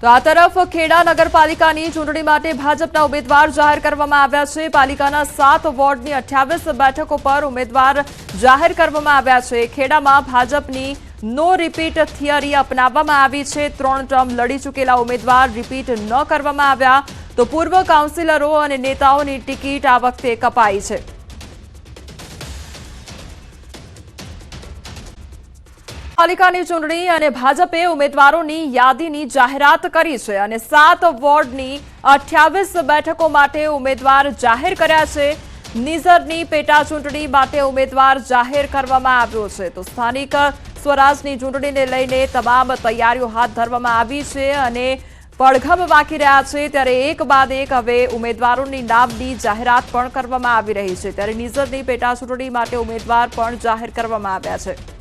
તો આ તરફ ખેડા નગરપાલિકાની ચૂંટણી માટે ભાજપના ઉમેદવાર જાહેર કરવામાં આવ્યા છે. પાલિકાના સાત વોર્ડની અઠ્યાવીસ બેઠકો પર ઉમેદવાર જાહેર કરવામાં આવ્યા છે. ખેડામાં ભાજપની નો રિપીટ થિયરી અપનાવવામાં આવી છે. ત્રણ ટર્મ લડી ચૂકેલા ઉમેદવાર રિપીટ ન કરવામાં આવ્યા તો પૂર્વ કાઉન્સિલરો અને નેતાઓની ટિકિટ આ વખતે કપાઈ છે. પાલિકાની ચૂંટણી અને ભાજપે ઉમેદવારોની યાદીની જાહેરાત કરી છે અને સાત વોર્ડની અઠ્યાવીસ બેઠકો માટે ઉમેદવાર જાહેર કર્યા છે. નિઝરની પેટા ચૂંટણી માટે ઉમેદવાર જાહેર કરવામાં આવ્યો છે. તો સ્થાનિક સ્વરાજની ચૂંટણીને લઈને તમામ તૈયારીઓ હાથ ધરવામાં આવી છે અને પડઘમ બાકી રહ્યા છે. ત્યારે એક બાદ એક હવે ઉમેદવારોની નામની જાહેરાત પણ કરવામાં આવી રહી છે. ત્યારે નિઝરની પેટા ચૂંટણી માટે ઉમેદવાર પણ જાહેર કરવામાં આવ્યા છે.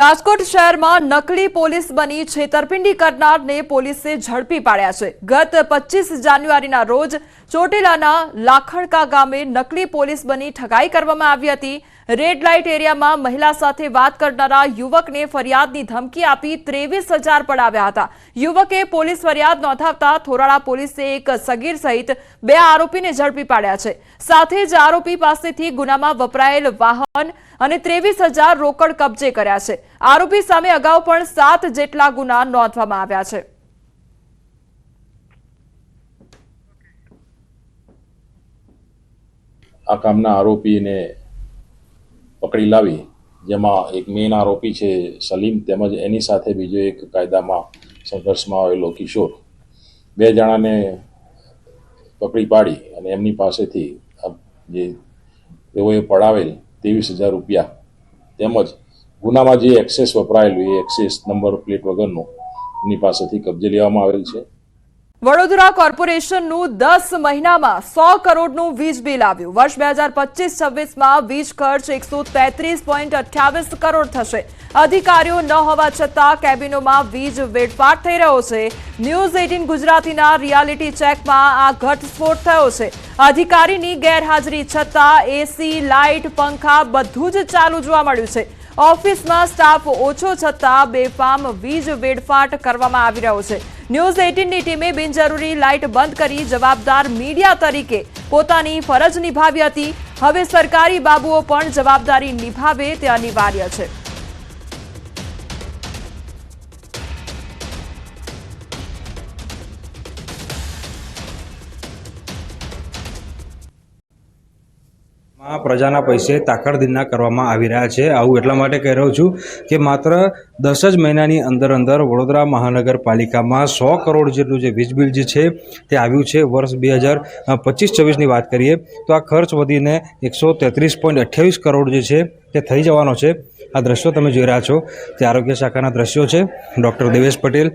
રાજકોટ શહેરમાં નકલી પોલીસ બની છેતરપિંડી કરનારને પોલીસે ઝડપી પાડ્યા છે. ગત પચીસ જાન્યુઆરીના રોજ ચોટીલાના લાખણકા ગામે નકલી પોલીસ બની ઠગાઈ કરવામાં આવી હતી. રેડ લાઇટ એરિયામાં મહિલા સાથે વાત કરનારા યુવકને ફરિયાદની ધમકી આપી ત્રેવીસ હજાર પડાવ્યા હતા. યુવકે પોલીસ ફરિયાદ નોંધાવતા થોરાળા પોલીસે એક સગીર સહિત બે આરોપીને ઝડપી પાડ્યા છે. સાથે જ આરોપી પાસેથી ગુનામાં વપરાયેલ વાહન અને ત્રેવીસ હજાર રોકડ કબજે કર્યા છે. આરોપી સામે અગાઉ પણ સાત જેટલા ગુના નોંધવામાં આવ્યા છે. આ કામના આરોપીને પકડી લાવી. જેમાં એક મેઇન આરોપી છે સલીમ તેમજ એની સાથે બીજો એક કાયદામાં સંઘર્ષમાં આવેલો કિશોર. બે જણાને પકડી પાડી અને એમની પાસેથી જે તેઓએ પડાવેલ ત્રેવીસ હજાર રૂપિયા તેમજ ગુનામાં જે એક્સેસ વપરાયેલું એ એક્સેસ નંબર પ્લેટ વગરનું એની પાસેથી કબજે લેવામાં આવેલ છે. વડોદરા કોર્પોરેશનનું દસ મહિનામાં સો કરોડનું વીજ બિલ આવ્યું. વર્ષ બે હજાર પચીસ છવ્વીસમાં વીજ ખર્ચ એકસો તેત્રીસ પોઈન્ટ અઠ્યાવીસ કરોડ થશે. અધિકારીઓ ન હોવા છતાં કેબિનોમાં વીજ વેડફાટ થઈ રહ્યો છે. ન્યૂઝ એટીન ગુજરાતીના રિયાલિટી ચેકમાં આ ઘટસ્ફોટ થયો છે. અધિકારીની ગેરહાજરી છતાં એસી, લાઇટ, પંખા બધું જ ચાલુ જોવા મળ્યું છે. ઓફિસમાં સ્ટાફ ઓછો છતાં બેફામ વીજ વેડફાટ કરવામાં આવી રહ્યો છે. ન્યૂઝ એઇટીનની ટીમે બિનજરૂરી લાઇટ બંધ કરી જવાબદાર મીડિયા તરીકે પોતાની ફરજ નિભાવી હતી. હવે સરકારી બાબુઓ પણ જવાબદારી નિભાવે તે અનિવાર્ય છે. પ્રજાના પૈસે તાકડદીના કરવામાં આવી રહ્યા છે. આવું એટલા માટે કહી રહ્યો છું કે માત્ર દસ જ મહિનાની અંદર અંદર વડોદરા મહાનગરપાલિકામાં સો કરોડ જેટલું જે વીજ બિલ જે છે તે આવ્યું છે. વર્ષ બે હજાર પચીસ, છવ્વીસની વાત કરીએ તો આ ખર્ચ વધીને એકસો તેત્રીસ પોઈન્ટ અઠ્યાવીસ કરોડ જે છે તે થઈ જવાનો છે. આ દ્રશ્યો તમે જોઈ રહ્યા છો. તે આરોગ્ય શાખાના દ્રશ્યો છે. ડૉક્ટર દેવેશ પટેલ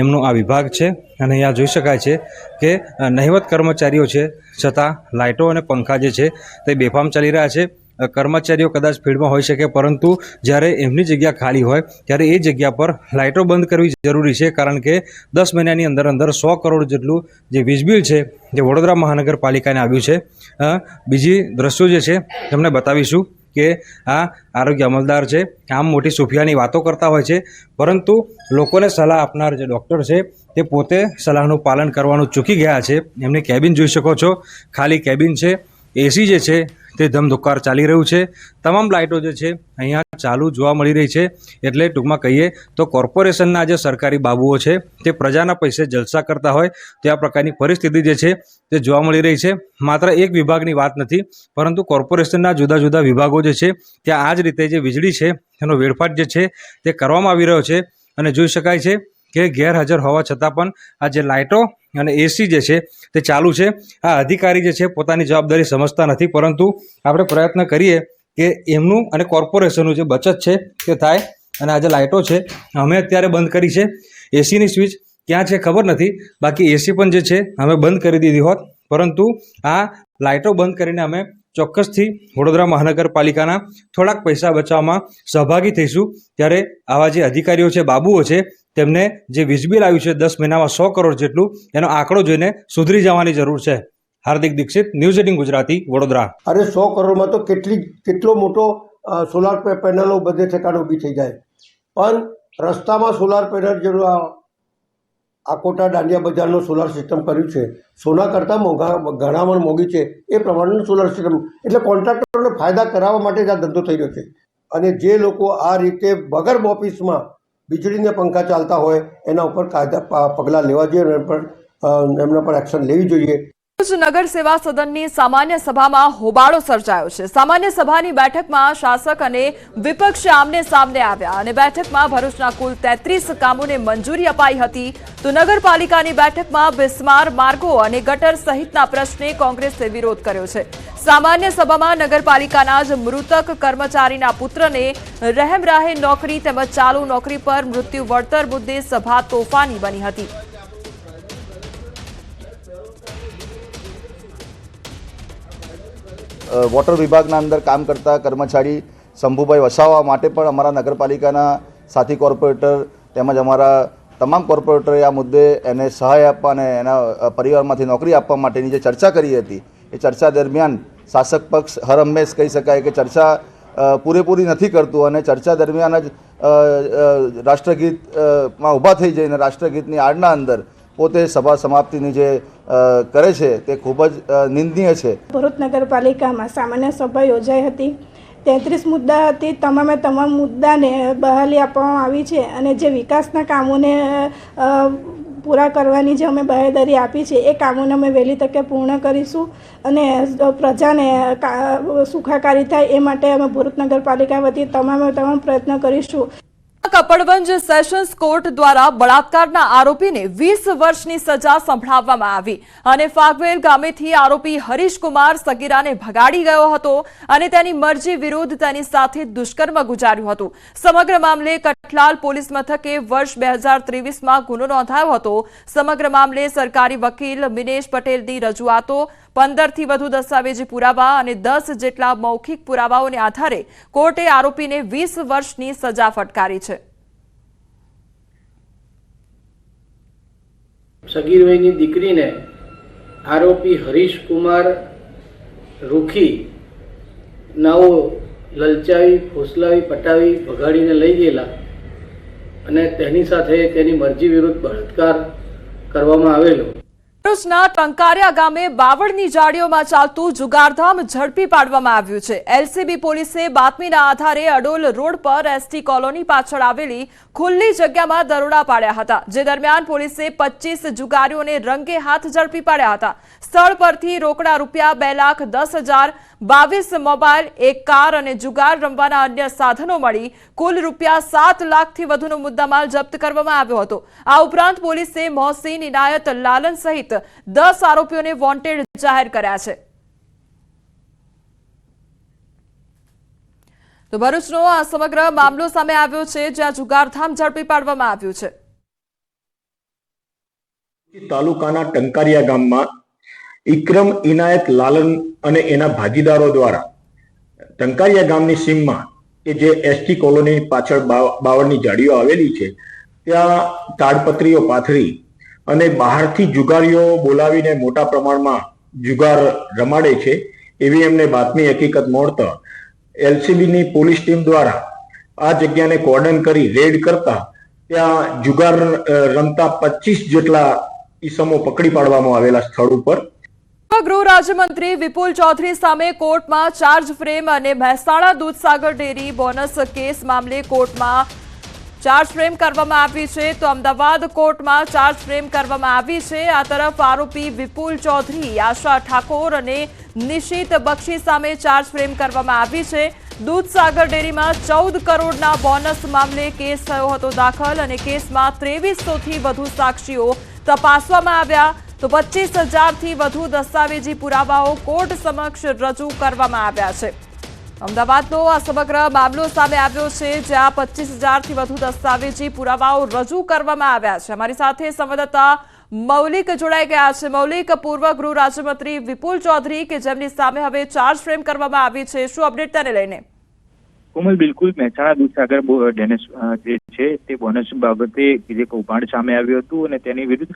એમનો આ વિભાગ છે અને અહીંયા જોઈ શકાય છે કે નહિવત કર્મચારીઓ છે છતાં લાઇટો અને પંખા જે છે તે બેફામ ચાલી રહ્યા છે. કર્મચારીઓ કદાચ ફીલ્ડમાં હોઈ શકે, પરંતુ જ્યારે એમની જગ્યા ખાલી હોય, ત્યારે એ જગ્યા પર લાઇટો બંધ કરવી જરૂરી છે, કારણ કે દસ મહિનાની અંદર અંદર સો કરોડ જેટલું જે વીજ બિલ છે, જે વડોદરા મહાનગરપાલિકાને આવ્યું છે. બીજી દ્રશ્યો જે છે, તમને બતાવીશું કે આ આરોગ્ય અમલદાર છે, આમ મોટી સુફિયાની વાતો કરતા હોય છે, પરંતુ લોકોને સલાહ આપનાર જે ડૉક્ટર છે, તે પોતે સલાહનું પાલન કરવાનું ચૂકી ગયા છે. એમની કેબિન જોઈ શકો છો, ખાલી કેબિન છે, એસી જે છે તે ધમધોકાર ચાલી રહ્યું છે. તમામ લાઇટો જે છે, અહીંયા ચાલુ જોવા મળી રહી છે. એટલે ટૂંકમાં કહીએ તો કોર્પોરેશનના જે સરકારી બાબુઓ છે, તે પ્રજાના પૈસે જલસા કરતા હોય, તે આ પ્રકારની પરિસ્થિતિ જે છે, તે જોવા મળી રહી છે. માત્ર એક વિભાગની વાત નથી, પરંતુ કોર્પોરેશનના જુદા જુદા વિભાગો જે છે, ત્યાં આ જ રીતે જે વીજળી છે, તેનો વેડફાટ જે છે, તે કરવામાં આવી રહ્યો છે. અને જોઈ શકાય છે કે ગેરહાજર હોવા છતાં પણ આ જે લાઇટો અને એસી જે છે તે ચાલુ છે. આ અધિકારી જે છે પોતાની જવાબદારી સમજતા નથી, પરંતુ આપણે પ્રયત્ન કરીએ કે એમનું અને કોર્પોરેશનનું જે બચત છે તે થાય અને આ જે લાઇટો છે અમે અત્યારે બંધ કરી છે. એસીની સ્વિચ ક્યાં છે ખબર નથી. બાકી એસી પણ જે છે અમે બંધ કરી દીધી હોત. પરંતુ આ લાઇટો બંધ કરીને અમે ચોક્કસથી વડોદરા મહાનગરપાલિકાના થોડાક પૈસા બચાવવામાં સહભાગી થઈશું. ત્યારે આવા જે અધિકારીઓ છે, બાબુઓ છે તેમને જે વીજ બિલ આવ્યું છે દસ મહિનામાં સો કરોડ જેટલું, એનો આંકડો જોઈને સુધરી જવાની જરૂર છે. Hardik Dixit, news eighteen Gujarati, Vadodara. અરે સો કરોડમાં તો કેટલી, કેટલો મોટો સોલાર પેનલો બધે ઠેકાણે ઊભી થઈ જાય. પણ રસ્તામાં સોલાર પેનલ જેવું આ આકોટા દાંડિયા બજારનું સોલાર સિસ્ટમ કર્યું છે. સોના કરતાં મોંઘા ઘણામણ મોંઘી છે. એ પ્રમાણેનું સોલાર સિસ્ટમ એટલે કોન્ટ્રાક્ટરોને ફાયદા કરાવવા માટે જ આ ધંધો થઈ રહ્યો છે. અને જે લોકો આ રીતે વગર ઓફિસમાં વીજળીને પંખા ચાલતા હોય, એના ઉપર કાયદા પગલાં લેવા જોઈએ એમના પર એક્શન લેવી જોઈએ. નગર સેવા સદનની સામાન્ય સભામાં હોબાળો સર્જાયો છે. સામાન્ય સભાની બેઠકમાં શાસક અને વિપક્ષ આમને સામને આવ્યા અને બેઠકમાં ભરૂચના કુલ તેત્રીસ કામોને મંજૂરી અપાઈ હતી. તો નગરપાલિકાની બેઠકમાં બિસ્માર માર્ગો અને ગટર સહિતના પ્રશ્ને કોંગ્રેસે વિરોધ કર્યો છે. સામાન્ય સભામાં નગરપાલિકાના જ મૃતક કર્મચારીના પુત્રને રહેમરાહે નોકરી તેમજ ચાલુ નોકરી પર મૃત્યુ વળતર મુદ્દે સભા તોફાની બની હતી. વોટર વિભાગના અંદર કામ કરતા કર્મચારી શંભુભાઈ વસાવવા માટે પણ અમારા નગરપાલિકાના સાથી કોર્પોરેટર તેમજ અમારા તમામ કોર્પોરેટરે આ મુદ્દે એને સહાય આપવા અને એના પરિવારમાંથી નોકરી આપવા માટેની જે ચર્ચા કરી હતી એ ચર્ચા દરમિયાન શાસક પક્ષ હર હંમેશ કહી શકાય કે ચર્ચા પૂરેપૂરી નથી કરતું અને ચર્ચા દરમિયાન જ અ, અ, રાષ્ટ્રગીત અ, માં ઊભા થઈ જઈને રાષ્ટ્રગીતની આડના અંદર પોતે સભા સમાપ્તિની જે કરે છે તે ખૂબ જ નિંદનીય છે. ભરૂચ નગરપાલિકામાં સામાન્ય સભા યોજાઈ હતી. તેત્રીસ મુદ્દા હતી. તમામે તમામ મુદ્દાને બહાલી આપવામાં આવી છે અને જે વિકાસના કામોને પૂરા કરવાની જે અમે બાહેધરી આપી છે, એ કામોને અમે વહેલી તકે પૂર્ણ કરીશું અને પ્રજાને સુખાકારી થાય એ માટે અમે ભરૂચ નગરપાલિકા વતી તમામે, તમામ પ્રયત્ન કરીશું. કપડવંજ સેશન્સ કોર્ટ દ્વારા બળાત્કારના આરોપીને વીસ વર્ષની સજા સંભળાવવામાં આવી. અને ફાગવેલ ગામેથી આરોપી હરીશકુમાર સગીરાને ભગાડી ગયો હતો અને તેની મરજી વિરુદ્ધ તેની સાથે દુષ્કર્મ ગુજાર્યું હતું. સમગ્ર મામલે કઠલાલ પોલીસ મથકે વર્ષ બે હજાર ત્રેવીસમાં ગુનો નોંધાયો હતો. સમગ્ર મામલે સરકારી વકીલ મિનેશ પટેલની રજૂઆતો પંદરથી વધુ દસ્તાવેજી પુરાવા અને દસ જેટલા મૌખિક પુરાવાઓને આધારે કોર્ટે આરોપીને વીસ વર્ષની સજા ફટકારી છે. સગીરભાઈની દીકરીને આરોપી હરીશ કુમાર રૂખી નાઓ લલચાવી, ફોસલાવી, પટાવી, ભગાડીને લઈ ગયેલા અને તેની સાથે તેની મરજી વિરુદ્ધ બળાત્કાર કરવામાં આવેલો. ભરૂચના ટંકારિયા ગામે બાવળની જાળીઓમાં ચાલતું જુગારધામ ઝડપી પાડવામાં આવ્યું છે. એલસીબી પોલીસે બાતમીના આધારે અડોલ રોડ પર એસટી કોલોની પાછળ આવેલી ખુલ્લી જગ્યામાં દરોડા પાડ્યા હતા, જે દરમિયાન પોલીસે પચીસ જુગારીઓને રંગે હાથ ઝડપી પાડ્યા હતા. સ્થળ પરથી રોકડા રૂપિયા બે લાખ દસ હજાર, બાવીસ મોબાઈલ, એક કાર અને જુગાર રમવાના અન્ય સાધનો મળી કુલ રૂપિયા સાત લાખથી વધુનો મુદ્દામાલ જપ્ત કરવામાં આવ્યો હતો. આ ઉપરાંત પોલીસે મોહસીન, ઇનાયત, લાલન સહિત દસ આરોપીઓને વોન્ટેડ જાહેર કર્યા છે. તો ભરૂચનો આ સમગ્ર મામલો સામે આવ્યો છે, જ્યાં જુગારધામ ઝડપી પાડવામાં આવ્યું છે. તાલુકાના ટંકારિયા ગામમાં ઇક્રમ ઇનાયત લાલન અને એના ભાગીદારો દ્વારા ટંકારિયા ગામની સીમમાં કે જે એસટી કોલોની પાછળ બાવ- બાવળની જાળીઓ આવેલી છે, ત્યાં તાડપત્રીઓ પાથરી અને બહારથી જુગારીઓ બોલાવીને મોટા પ્રમાણમાં જુગાર રમાડે છે, એવી એમને બાતમી હકીકત મળતા એલસીબીની પોલીસ ટીમ દ્વારા આ જગ્યાને કોર્ડન કરી રેડ કરતા ત્યાં જુગાર રમતા પચીસ જેટલા ઈસમો પકડી પાડવામાં આવેલા સ્થળ ઉપર. ગૃહ રાજ્યમંત્રી વિપુલ ચૌધરી સામે કોર્ટમાં ચાર્જ ફ્રેમ અને Mehsana Dudhsagar dairy bonus case મામલે કોર્ટમાં ચાર્જ ફ્રેમ કરવામાં આવી છે તો અમદાવાદ કોર્ટમાં ચાર્જ ફ્રેમ કરવામાં આવી છે. આ તરફ આરોપી વિપુલ ચૌધરી, આશા ઠાકોર અને નિશિત બક્ષી સામે ચાર્જ ફ્રેમ કરવામાં આવી છે. દૂધસાગર ડેરીમાં ચૌદ કરોડના બોનસ મામલે કેસ થયો હતો દાખલ અને કેસમાં ત્રેવીસોથી વધુ સાક્ષીઓ તપાસવામાં આવ્યા. તો પચીસ હજારથી વધુ દસ્તાવેજી પુરાવાઓ કોર્ટ સમક્ષ રજૂ કરવામાં આવ્યા છે. અમદાવાદનો આ સમગ્ર મામલો સામે આવ્યો છે, જ્યાં પચીસ હજારથી વધુ દસ્તાવેજી પુરાવાઓ રજૂ કરવામાં આવ્યા છે. અમારી સાથે સંવાદદાતા મૌલિક જોડાઈ ગયા છે. મૌલિક, પૂર્વ ગૃહ રાજ્યમંત્રી વિપુલ ચૌધરી કે જેમની સામે હવે ચાર્જ ફ્રેમ કરવામાં આવી છે, શું અપડેટ તેને લઈને? કોમલ, બિલકુલ. મહેસાણા દૂધસાગર ડેનેશ જે છે, તે બોનસ બાબતે જે કૌભાંડ સામે આવ્યું હતું અને તેની વિરુદ્ધ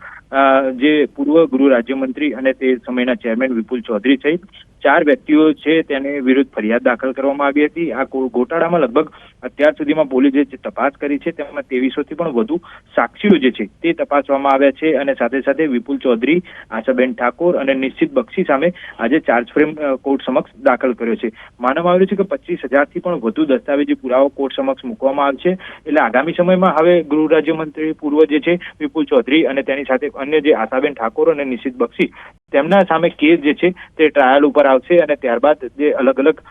જે પૂર્વ ગૃહ રાજ્યમંત્રી અને તે સમયના ચેરમેન વિપુલ ચૌધરી સહિત ચાર વ્યક્તિઓ છે તેની વિરુદ્ધ ફરિયાદ દાખલ કરવામાં આવી હતી. આ ગોટાળામાં લગભગ અત્યાર સુધીમાં પોલીસે જે તપાસ કરી છે તેમાં ત્રેવીસોથી પણ વધુ સાક્ષીઓ જે છે તે તપાસવામાં આવ્યા છે અને સાથે સાથે વિપુલ ચૌધરી, આશાબેન ઠાકોર અને નિશ્ચિત બક્ષી સામે આજે ચાર્જ ફ્રેમ કોર્ટ સમક્ષ દાખલ કર્યો છે. માનવામાં આવ્યું છે કે પચીસ હજારથી પણ વધુ દસ્તાવેજી પુરાવો કોર્ટ સમક્ષ મૂકવામાં આવશે એટલે આગામી સમયમાં હવે ગૃહ રાજ્યમંત્રી પૂર્વ જે છે વિપુલ ચૌધરી અને તેની સાથે અન્ય જે આશાબેન ઠાકોર અને નિશિત બક્ષી તેમના સામે કેસ જે છે તે ટ્રાયલ ઉપર આવશે અને ત્યારબાદ જે અલગ અલગ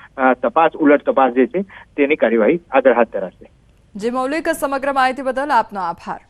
તપાસ, ઉલટ તપાસ જે છે, તેની કાર્યવાહી આગળ હાથ ધરાશે. જે, મૌલિક, સમગ્ર માહિતી બદલ આપનો આભાર.